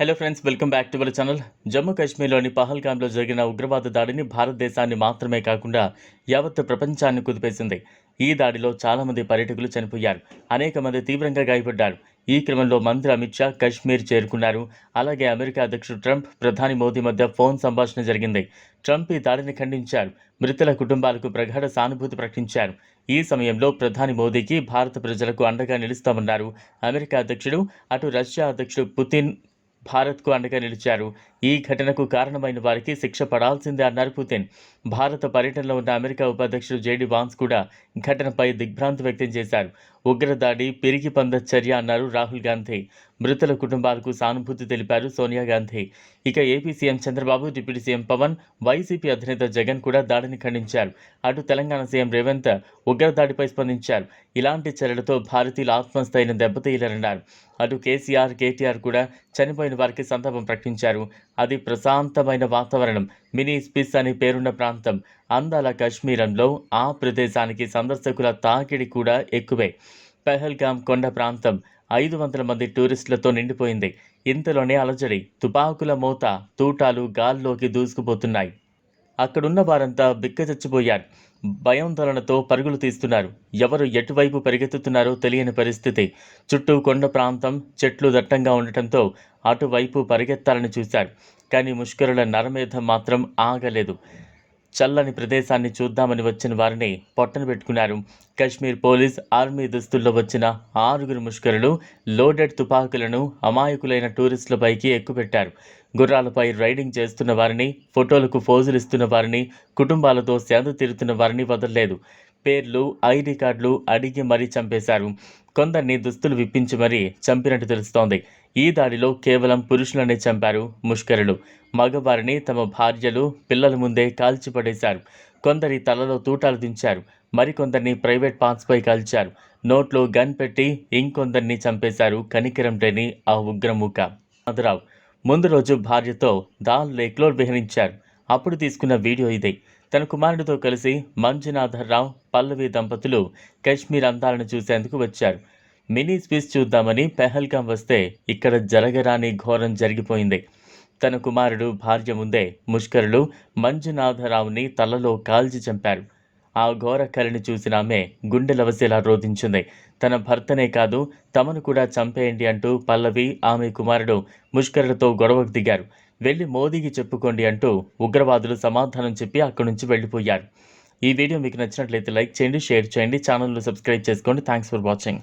Hello friends welcome back to our channel Jammu కాశ్మీర్లోని పహల్గామ్లో జరిగిన ఉగ్రవాద దాడిని భారతదేశాన్ని మాత్రమే కాకుండా యావత్ ప్రపంచాన్ని కుదిపేసింది. ఈ దాడిలో చాలామంది పర్యటకులు చనిపోయారు. అనేక మంది తీవ్రంగా గాయపడ్డారు. ఈ క్రమంలో మంత్రి అమిత్ షా కశ్మీర్ చేరుకున్నారు. అలాగే అమెరికా అధ్యక్షుడు ట్రంప్ ప్రధాని మోదీ మధ్య ఫోన్ సంభాషణ జరిగింది. ట్రంప్ ఈ దాడిని ఖండించారు. మృతుల కుటుంబాలకు ప్రగాఢ సానుభూతి ప్రకటించారు. ఈ సమయంలో ప్రధాని మోదీకి భారత ప్రజలకు అండగా నిలుస్తామన్నారు అమెరికా అధ్యక్షుడు. అటు రష్యా అధ్యక్షుడు పుతిన్ భారత్కు అండగా నిలిచారు. ఈ ఘటనకు కారణమైన వారికి శిక్ష పడాల్సిందే అన్నారు పుతిన్. భారత పర్యటనలో ఉన్న అమెరికా ఉపాధ్యక్షుడు జేడీ వాన్స్ కూడా ఘటనపై దిగ్భ్రాంతి వ్యక్తం చేశారు. ఉగ్రదాడి పిరిగి పంద చర్య అన్నారు రాహుల్ గాంధీ. మృతుల కుటుంబాలకు సానుభూతి తెలిపారు సోనియా గాంధీ. ఇక AP CM Chandrababu deputy CM Pawan YCP అధినేత జగన్ కూడా దాడిని ఖండించారు. అటు తెలంగాణ సీఎం రేవంత్ ఉగ్రదాడిపై స్పందించారు. ఇలాంటి చర్యలతో భారతీయుల ఆత్మస్థైర్యం దెబ్బతీయలేరన్నారు. అటు కేసీఆర్ కేటీఆర్ కూడా చనిపోయిన వారికి సంతాపం ప్రకటించారు. అది ప్రశాంతమైన వాతావరణం. మినీ స్పిస్ అని పేరున్న ప్రాంతం అందాల కశ్మీరంలో ఆ ప్రదేశానికి సందర్శకుల తాకిడి కూడా ఎక్కువే. పెహల్గామ్ కొండ ప్రాంతం ఐదు వందల మంది టూరిస్టులతో నిండిపోయింది. ఇంతలోనే అలజడి తుపాకుల మోత తూటాలు గాల్లోకి దూసుకుపోతున్నాయి. అక్కడున్న వారంతా బిక్కచచ్చిపోయారు. భయాందోళనతో పరుగులు తీస్తున్నారు. ఎవరు ఎటువైపు పరిగెత్తుతున్నారో తెలియని పరిస్థితి. చుట్టూ కొండ ప్రాంతం చెట్లు దట్టంగా ఉండటంతో అటువైపు పరిగెత్తాలని చూశారు. కానీ ముష్కరుల నరమేధం మాత్రం ఆగలేదు. చల్లని ప్రదేశాన్ని చూద్దామని వచ్చిన వారిని పొట్టన పెట్టుకున్నారు. కశ్మీర్ పోలీస్ ఆర్మీ దుస్తుల్లో వచ్చిన ఆరుగురు ముష్కరులు లోడెడ్ తుపాకులను అమాయకులైన టూరిస్టులపైకి ఎక్కుపెట్టారు. గుర్రాలపై రైడింగ్ చేస్తున్న వారిని ఫోటోలకు ఫోజులు ఇస్తున్న వారిని కుటుంబాలతో సేద తీరుతున్న వారిని వదలలేదు. పేర్లు ఐడి కార్డులు అడిగి మరీ చంపేశారు. కొందరిని దుస్తులు విప్పించి మరీ చంపినట్టు తెలుస్తోంది. ఈ దాడిలో కేవలం పురుషులనే చంపారు ముష్కరులు. మగవారిని తమ భార్యలు పిల్లల ముందే కాల్చిపడేశారు. కొందరి తలలో తూటాలు దించారు. మరికొందరిని ప్రైవేట్ పాన్స్పై కాల్చారు. నోట్లో గన్ పెట్టి ఇంకొందరిని చంపేశారు కనికరం లేని ఆ ఉగ్రమూక. అదరావు ముందు రోజు భార్యతో దాల్ లేక్లో విహరించారు. అప్పుడు తీసుకున్న వీడియో ఇదే. తన కుమారుడితో కలిసి మంజునాథర్ రావు పల్లవి దంపతులు కశ్మీర్ అందాలను చూసేందుకు వచ్చారు. మినీ స్పీచ్ చూద్దామని పెహల్గాం వస్తే ఇక్కడ జరగరాని ఘోరం జరిగిపోయింది. తన కుమారుడు భార్య ముందే ముష్కరులు మంజునాథరావుని తలలో కాల్చి చంపారు. ఆ ఘోర కళని చూసిన ఆమె గుండెలవసేలా రోధించింది. తన భర్తనే కాదు తమను కూడా చంపేయండి అంటూ పల్లవి ఆమె కుమారుడు ముష్కరులతో గొడవకు దిగారు. వెళ్ళి మోదీకి చెప్పుకోండి అంటూ ఉగ్రవాదులు సమాధానం చెప్పి అక్కడి నుంచి వెళ్ళిపోయారు. ఈ వీడియో మీకు నచ్చినట్లయితే లైక్ చేయండి షేర్ చేయండి ఛానల్ను సబ్స్క్రైబ్ చేసుకోండి. Thanks for watching.